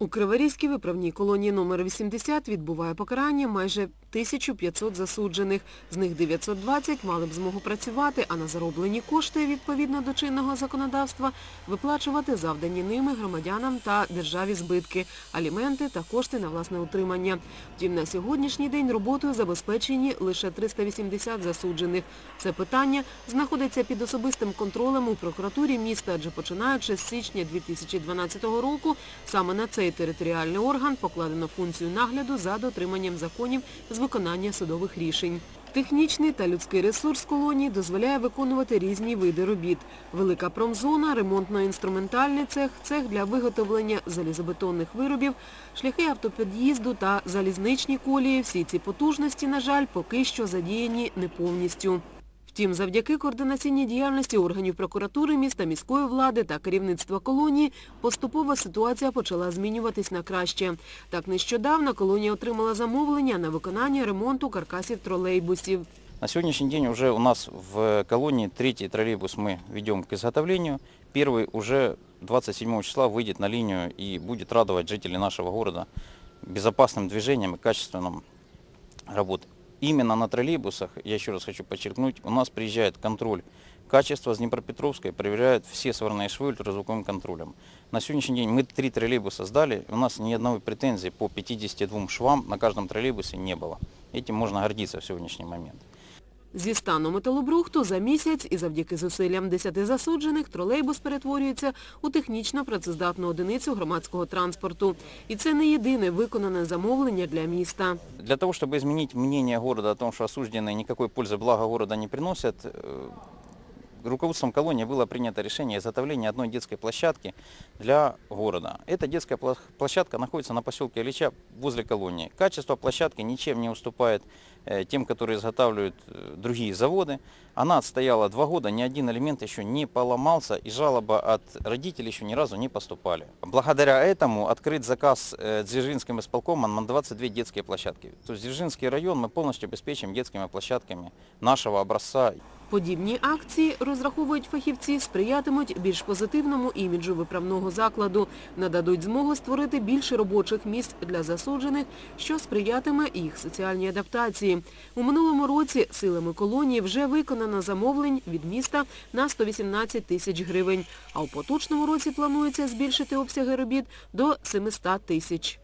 У Криворізькій виправній колонії номер 80 відбуває покарання майже 1500 засуджених. З них 920 мали б змогу працювати, а на зароблені кошти, відповідно до чинного законодавства, виплачувати завдані ними громадянам та державі збитки, аліменти та кошти на власне утримання. Втім, на сьогоднішній день роботою забезпечені лише 380 засуджених. Це питання знаходиться під особистим контролем у прокуратурі міста, адже починаючи з січня 2012 року саме на цей територіальний орган покладено функцію нагляду за дотриманням законів з виконання судових рішень. Технічний та людський ресурс колонії дозволяє виконувати різні види робіт. Велика промзона, ремонтно-інструментальний цех, цех для виготовлення залізобетонних виробів, шляхи автопід'їзду та залізничні колії. Всі ці потужності, на жаль, поки що задіяні не повністю. Втім, завдяки координаційній діяльності органів прокуратури міста, міської влади та керівництва колонії поступово ситуація почала змінюватись на краще. Так нещодавно колонія отримала замовлення на виконання ремонту каркасів тролейбусів. На сегодняшний день уже у нас в колонии третий троллейбус мы ведем к изготовлению. Первый уже 27 числа выйдет на линию и будет радовать жителей нашего города безопасным движением и качественным работой. Именно на троллейбусах, я еще раз хочу подчеркнуть, у нас приезжает контроль качества с Днепропетровской, проверяют все сварные швы ультразвуковым контролем. На сегодняшний день мы три троллейбуса сдали, у нас ни одной претензии по 52 швам на каждом троллейбусе не было. Этим можно гордиться в сегодняшний момент. Зі стану металобрухту за місяць і завдяки зусиллям 10 засуджених тролейбус перетворюється у технічно працездатну одиницю громадського транспорту. І це не єдине виконане замовлення для міста. Для того, чтобы изменить мнение города о том, что осужденные никакой пользы блага города не приносят, э, руководством колонии было принято решение изготовления одной детской площадки для города. Эта детская площадка находится на поселке Ильича возле колонии. Качество площадки ничем не уступает э, тем, которые изготавливают э, другие заводы. Она отстояла два года, ни один элемент еще не поломался, и жалоба от родителей еще ни разу не поступали. Благодаря этому открыт заказ э, Дзержинским исполкомом на 22 детские площадки. То есть Дзержинский район мы полностью обеспечим детскими площадками нашего образца. Подібні акції, розраховують фахівці, сприятимуть більш позитивному іміджу виправного закладу, нададуть змогу створити більше робочих місць для засуджених, що сприятиме їх соціальній адаптації. У минулому році силами колонії вже виконано замовлень від міста на 118 тисяч гривень, а у поточному році планується збільшити обсяги робіт до 700 тисяч.